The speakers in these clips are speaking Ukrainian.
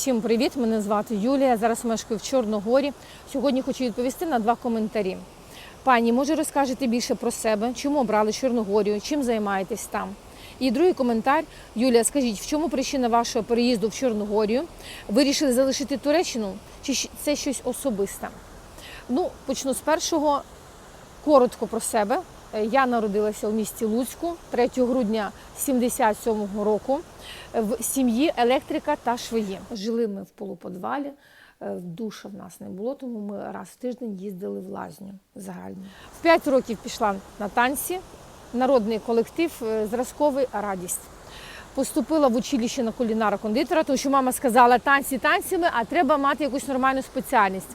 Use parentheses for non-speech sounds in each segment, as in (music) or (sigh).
Всім привіт! Мене звати Юлія. Зараз мешкаю в Чорногорі. Сьогодні хочу відповісти на два коментарі. Пані, може розкажете більше про себе, чому обрали Чорногорію, чим займаєтесь там? І другий коментар. Юлія, скажіть, в чому причина вашого переїзду в Чорногорію? Вирішили залишити Туреччину? Чи це щось особисте? Ну, почну з першого. Коротко про себе. Е, Я народилася у місті Луцьку 3 грудня 77-го року в сім'ї електрика та швеї. Жили ми в полуподвалі. е, Душа в нас не було, тому ми раз в тиждень їздили в лазню загальну. В 5 років пішла на танці, народний колектив е, зразковий радість. Поступила в училище на кулінара кондитера, тому що мама сказала танці танцями, а треба мати якусь нормальну спеціальність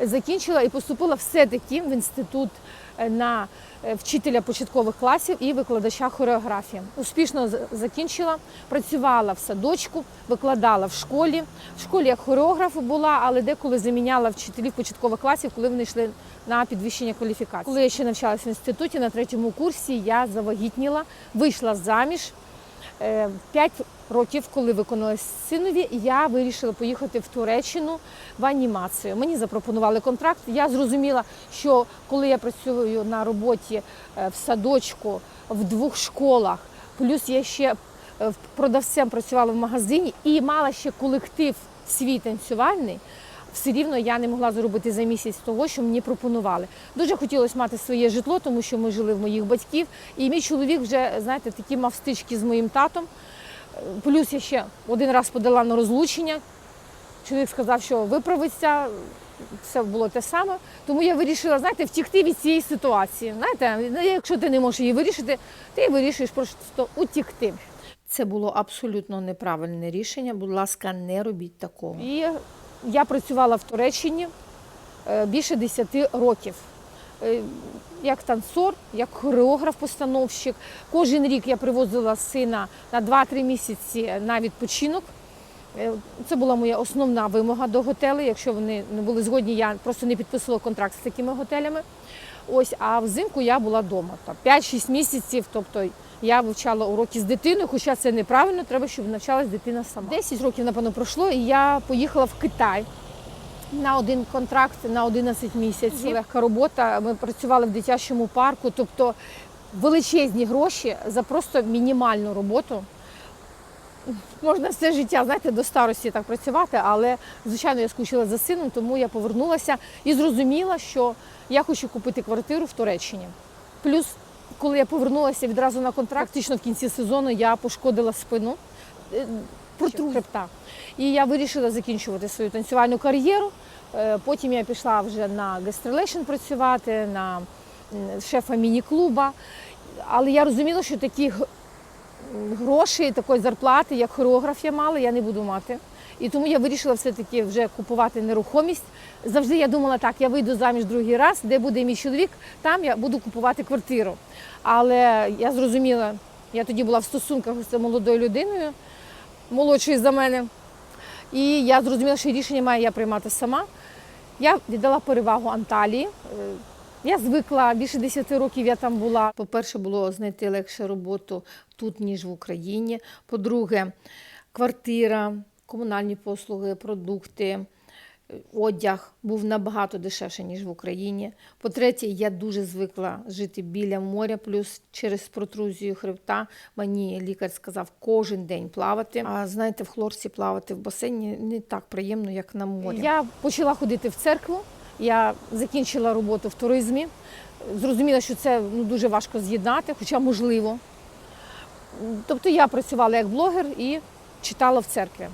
закінчила і поступила все-таки в інститут е, на е, вчителя початкових класів і викладача хореографії. Успішно закінчила, працювала в садочку, викладала в школі. В школі як хореограф була, але деколи заміняла вчителів початкових класів, коли вони йшли на підвищення кваліфікації. Коли я ще навчалася в інституті на третьому курсі, я завагітніла, вийшла заміж. Е, П'ять років, коли виконалось синові, я вирішила поїхати в Туреччину в анімацію. Мені запропонували контракт. Я зрозуміла, що коли я працюю на роботі е, в садочку в двох школах, плюс я ще е, продавцем працювала в магазині і мала ще колектив свій танцювальний. Все рівно я не могла зробити за місяць того, що мені пропонували. Дуже хотілося мати своє житло, тому що ми жили в моїх батьків. І мій чоловік вже, знаєте, такі мав стички з моїм татом. Плюс я ще один раз подала на розлучення. Чоловік сказав, що виправиться, все було те саме. Тому я вирішила, знаєте, втікти від цієї ситуації. Знаєте, ну, якщо ти не можеш її вирішити, ти вирішуєш просто утікти. Це було абсолютно неправильне рішення. Будь ласка, не робіть такого. І я працювала в Туреччині е, більше 10 років. Е, Як танцор, як хореограф-постановщик. Кожен рік я привозила сина на 2-3 місяці на відпочинок. Е, Це була моя основна вимога до готелей. Якщо вони не були згодні, я просто не підписувала контракт з такими готелями. Ось, а взимку я була вдома. 5-6 місяців. Тобто я вивчала уроки з дитиною, хоча це неправильно, треба, щоб навчалась дитина сама. 10 років, напевно, пройшло, і я поїхала в Китай на один контракт на 11 місяців. Легка робота. Ми працювали в дитячому парку, тобто величезні гроші за просто мінімальну роботу. Можна все життя, знаєте, до старості так працювати, але звичайно я скучила за сином, тому я повернулася і зрозуміла, що я хочу купити квартиру в Туреччині. Плюс, коли я повернулася відразу на контракт, практично в кінці сезону я пошкодила спину е, хребта. І я вирішила закінчувати свою танцювальну кар'єру. Е, Потім я пішла вже на гастролейшн працювати, на шефа міні-клуба. Але я розуміла, що таких грошей, такої зарплати, як хореограф я мала, я не буду мати. І тому я вирішила все-таки вже купувати нерухомість. Завжди я думала, так, я вийду заміж другий раз, де буде мій чоловік, там я буду купувати квартиру. Але я зрозуміла, я тоді була в стосунках з молодою людиною, молодшою за мене. І я зрозуміла, що рішення маю я приймати сама. Я віддала перевагу Анталії. Е, Я звикла більше 10 років я там була. По-перше, було знайти легше роботу тут, ніж в Україні. По-друге, квартира, комунальні послуги, продукти, одяг був набагато дешевше, ніж в Україні. По-третє, я дуже звикла жити біля моря, плюс через протрузію хребта мені лікар сказав кожен день плавати. А знаєте, в хлорці плавати в басейні не так приємно, як на морі. Я почала ходити в церкву. Я закінчила роботу в туризмі. Зрозуміла, що це ну, дуже важко з'єднати, хоча можливо. Тобто я працювала як блогер і читала в церкві.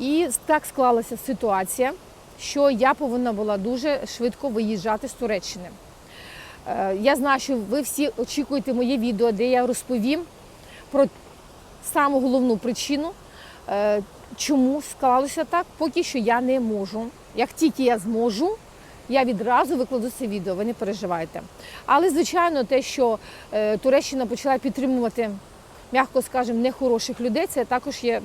І так склалася ситуація, що я повинна була дуже швидко виїжджати з Туреччини. Е, Я знаю, що ви всі очікуєте моє відео, де я розповім про саму головну причину, е, чому склалося так, поки що я не можу. Як тільки я зможу, я відразу викладу це відео, ви не переживайте. Але, звичайно, те, що е, Туреччина почала підтримувати, м'яко скажемо, нехороших людей, це також є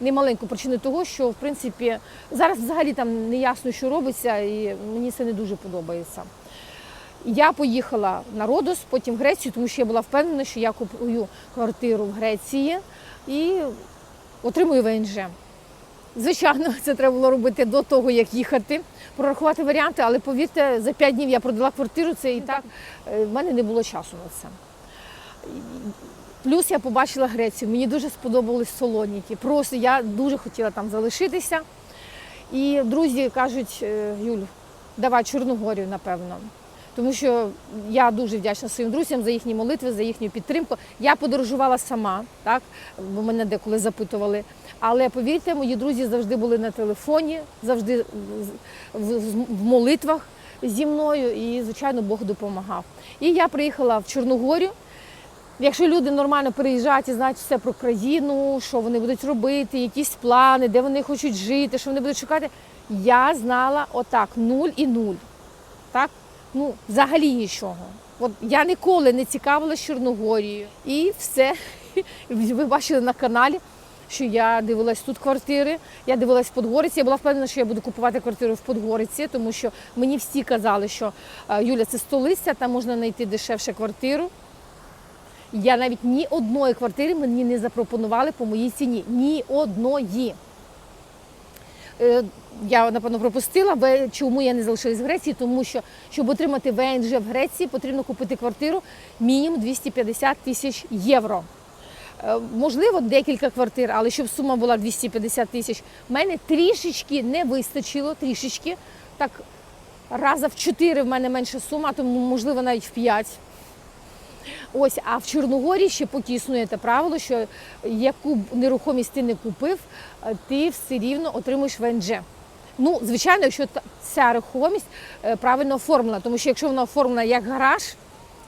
немаленьку причиною того, що в принципі зараз взагалі там не ясно, що робиться, і мені це не дуже подобається. Я поїхала на Родос, потім в Грецію, тому що я була впевнена, що я купую квартиру в Греції і отримую ВНЖ. Звичайно, (laughs) це треба було робити до того, як їхати, прорахувати варіанти, але повірте, за 5 днів я продала квартиру, це і так е, в мене не було часу на це. Плюс я побачила Грецію. Мені дуже сподобались солоніки. Просто я дуже хотіла там залишитися. І друзі кажуть, «Е, Юль, давай Чорногорію, напевно. Тому що я дуже вдячна своїм друзям за їхні молитви, за їхню підтримку. Я подорожувала сама, так бо мене деколи запитували. Але повірте, мої друзі завжди були на телефоні, завжди в, молитвах зі мною, і звичайно Бог допомагав. І я приїхала в Чорногорію. Якщо люди нормально переїжджають і знають все про країну, що вони будуть робити, якісь плани, де вони хочуть жити, що вони будуть шукати, я знала отак нуль і нуль. Так? Ну, взагалі нічого. От я ніколи не цікавилася Чорногорією. І все. (laughs) Ви бачили на каналі, що я дивилась тут квартири, я дивилась в Подгориці. Я була впевнена, що я буду купувати квартиру в Подгориці, тому що мені всі казали, що е, Юля, це столиця, там можна знайти дешевше квартиру. Я навіть ні одної квартири мені не запропонували по моїй ціні. Ні одної. Е, Я, напевно, пропустила, чому я не залишилась в Греції, тому що, щоб отримати ВНЖ в Греції, потрібно купити квартиру мінімум 250 тисяч євро. Е, Можливо, декілька квартир, але щоб сума була 250 тисяч, в мене трішечки не вистачило, трішечки. Так, раза в чотири в мене менша сума, тому можливо навіть в п'ять. Ось, а в Чорногорії ще поки існує те правило, що яку б нерухомість ти не купив, е, ти все рівно отримуєш ВНЖ. Ну, звичайно, якщо ця рухомість е, правильно оформлена, тому що якщо вона оформлена як гараж,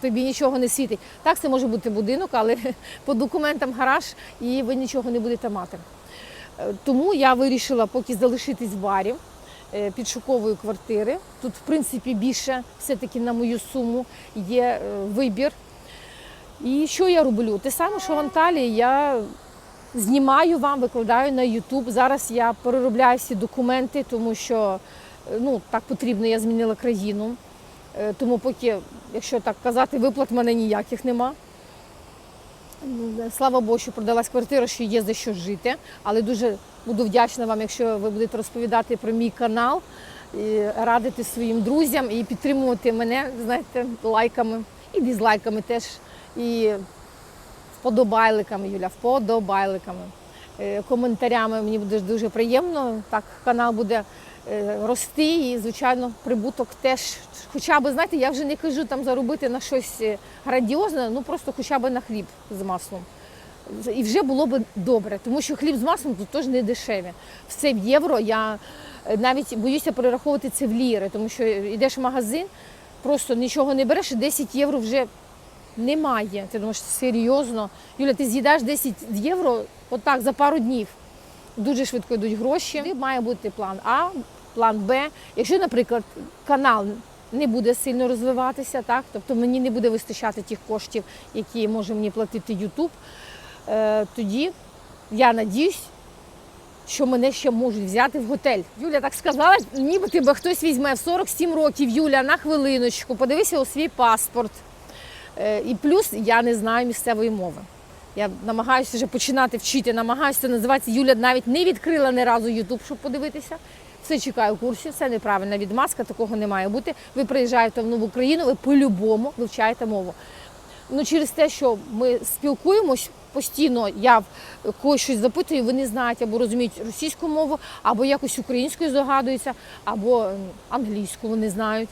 тобі нічого не світить. Так, це може бути будинок, але (laughs) по документам гараж і ви нічого не будете мати. Е, Тому я вирішила поки залишитись в барі підшукової квартири. Тут, в принципі, більше все-таки на мою суму є вибір. І що я роблю? Те саме, що в Анталії, я знімаю вам, викладаю на YouTube. Зараз я переробляю всі документи, тому що е, ну, так потрібно, я змінила країну. Е, Тому поки, якщо так казати, виплат в мене ніяких нема. Слава Богу, що продалась квартира, що є за що жити. Але дуже буду вдячна вам, якщо ви будете розповідати про мій канал, радити своїм друзям і підтримувати мене, знаєте, лайками і дизлайками теж. І вподобайликами, Юля, вподобайликами, е, коментарями. Мені буде дуже приємно. Так канал буде е, рости і, звичайно, прибуток теж. Хоча б, знаєте, я вже не кажу там заробити на щось е, грандіозне, ну просто хоча б на хліб з маслом. І вже було б добре, тому що хліб з маслом тут теж не дешеві. Все в євро. Я навіть боюся перераховувати це в ліри, тому що йдеш в магазин, просто нічого не береш, і 10 євро вже немає. Ти думаєш, серйозно. Юля, ти з'їдаєш 10 євро отак за пару днів. Дуже швидко йдуть гроші. І Має бути план А, план Б. Якщо, наприклад, канал не буде сильно розвиватися, так, тобто мені не буде вистачати тих коштів, які може мені платити YouTube, е, тоді я надіюсь, що мене ще можуть взяти в готель. Юля так сказала, ніби тебе хтось візьме в 47 років, Юля, на хвилиночку, подивися у свій паспорт. Е, І плюс я не знаю місцевої мови. Я намагаюся вже починати вчити, намагаюся це називається. Юля навіть не відкрила ні разу Ютуб, щоб подивитися. Все чекаю курсів, це неправильна відмазка, такого не має бути. Ви приїжджаєте в нову країну, ви по-любому вивчаєте мову. Ну, через те, що ми спілкуємось постійно, я в когось щось запитую, вони знають або розуміють російську мову, або якось українською здогадуються, або англійську вони знають.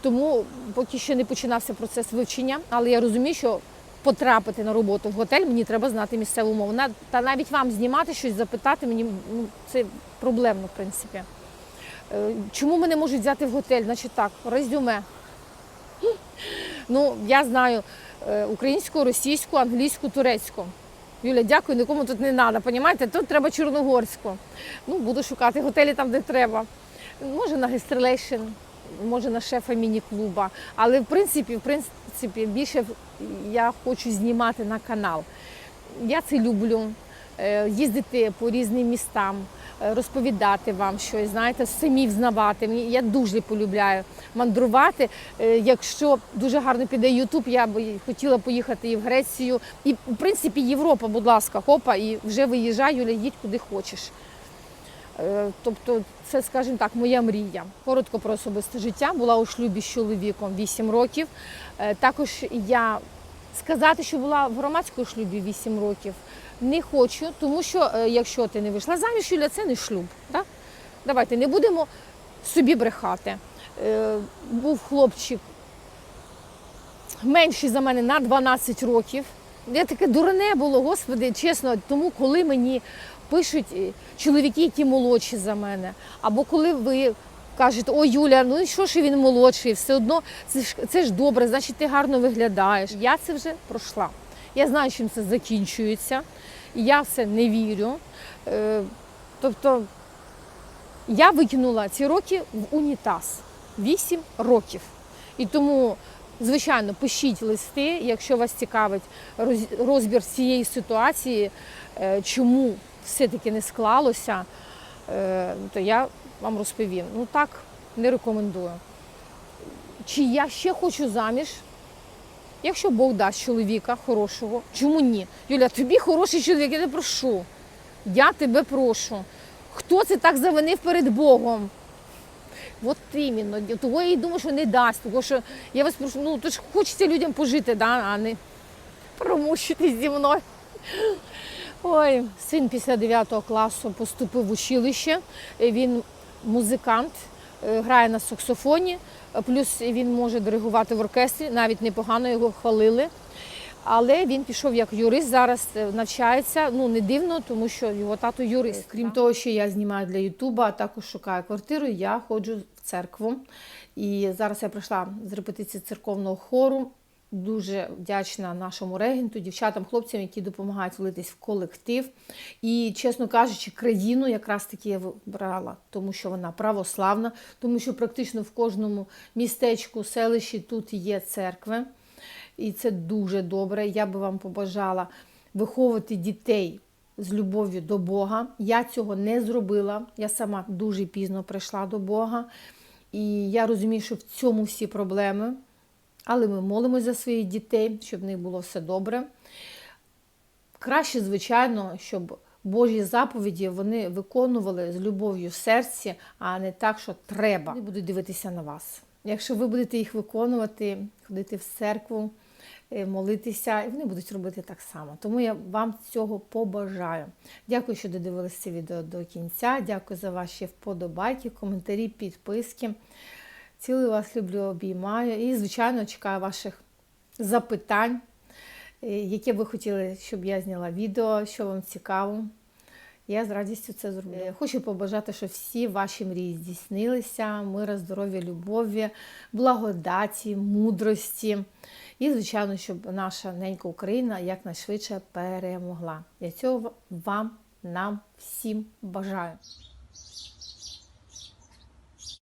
Тому поки ще не починався процес вивчення, але я розумію, що потрапити на роботу в готель мені треба знати місцеву мову. Та навіть вам знімати щось, запитати мені ну, це проблемно, в принципі. Е, Чому мене можуть взяти в готель? Значить так, резюме. Ну, я знаю е, українську, російську, англійську, турецьку. Юля, дякую, нікому тут не треба, понімаєте? Тут треба чорногорську. Ну, буду шукати готелі там, де треба. Може на гестрелейшн, може на шефа міні-клуба. Але в принципі, в принципі, більше я хочу знімати на канал. Я це люблю. е, їздити по різним містам, е, розповідати вам щось, знаєте, самі взнавати. Я дуже полюбляю мандрувати. Е, Якщо дуже гарно піде Ютуб, я б хотіла поїхати і в Грецію, і в принципі Європа, будь ласка, хопа, і вже виїжджай, Юля, їдь куди хочеш. Е, Тобто, це, скажімо так, моя мрія. Коротко про особисте життя. Була у шлюбі з чоловіком 8 років. Е, Також я сказати, що була в громадському шлюбі 8 років, не хочу, тому що е, якщо ти не вийшла заміж, Юля, це не шлюб. Так? Давайте не будемо собі брехати. Був хлопчик менший за мене на 12 років. Я таке дурне було, господи, чесно. Тому коли мені пишуть е, чоловіки, які молодші за мене, або коли ви кажете, ой, Юля, ну і що ж він молодший, все одно це ж це ж добре, значить ти гарно виглядаєш. Я це вже пройшла. Я знаю, чим це закінчується. Я в це не вірю. Е, Тобто я викинула ці роки в унітаз. 8 років. І тому, звичайно, пишіть листи, якщо вас цікавить розбір цієї ситуації, е, чому все-таки не склалося, е, то я вам розповім. Ну так, не рекомендую. Чи я ще хочу заміж? Якщо Бог дасть чоловіка хорошого, чому ні? Юля, тобі хороший чоловік, я тебе прошу. Я тебе прошу. Хто це так завинив перед Богом? От іменно. Того я і думаю, що не дасть. Тому що я вас прошу, ну то ж хочеться людям пожити, да, а не промучитись зі мною. Ой, син після 9 класу поступив в училище. Він музикант, е, грає на саксофоні, плюс він може диригувати в оркестрі, навіть непогано його хвалили. Але він пішов як юрист, зараз е, навчається. Ну не дивно, тому що його тато юрист. Крім того, що я знімаю для Ютуба, а також шукаю квартиру. Я ходжу в церкву. І зараз я прийшла з репетиції церковного хору. Дуже вдячна нашому регенту, дівчатам, хлопцям, які допомагають влитись в колектив. І, чесно кажучи, країну якраз таки я вибрала, тому що вона православна, тому що практично в кожному містечку, селищі тут є церкви. І це дуже добре. Я би вам побажала виховувати дітей з любов'ю до Бога. Я цього не зробила. Я сама дуже пізно прийшла до Бога. І я розумію, що в цьому всі проблеми. Але ми молимося за своїх дітей, щоб в них було все добре. Краще, звичайно, щоб Божі заповіді вони виконували з любов'ю в серці, а не так, що треба. Вони будуть дивитися на вас. Якщо ви будете їх виконувати, ходити в церкву, е, молитися, і вони будуть робити так само. Тому я вам цього побажаю. Дякую, що додивилися це відео до кінця. Дякую за ваші вподобайки, коментарі, підписки. Цілую вас, люблю, обіймаю. І, звичайно, чекаю ваших запитань, е, які ви хотіли, щоб я зняла відео, що вам цікаво. Я з радістю це зроблю. Е, Хочу побажати, щоб всі ваші мрії здійснилися, мира, здоров'я, любові, благодаті, мудрості. І, звичайно, щоб наша ненька Україна якнайшвидше перемогла. Я цього вам, нам, всім бажаю.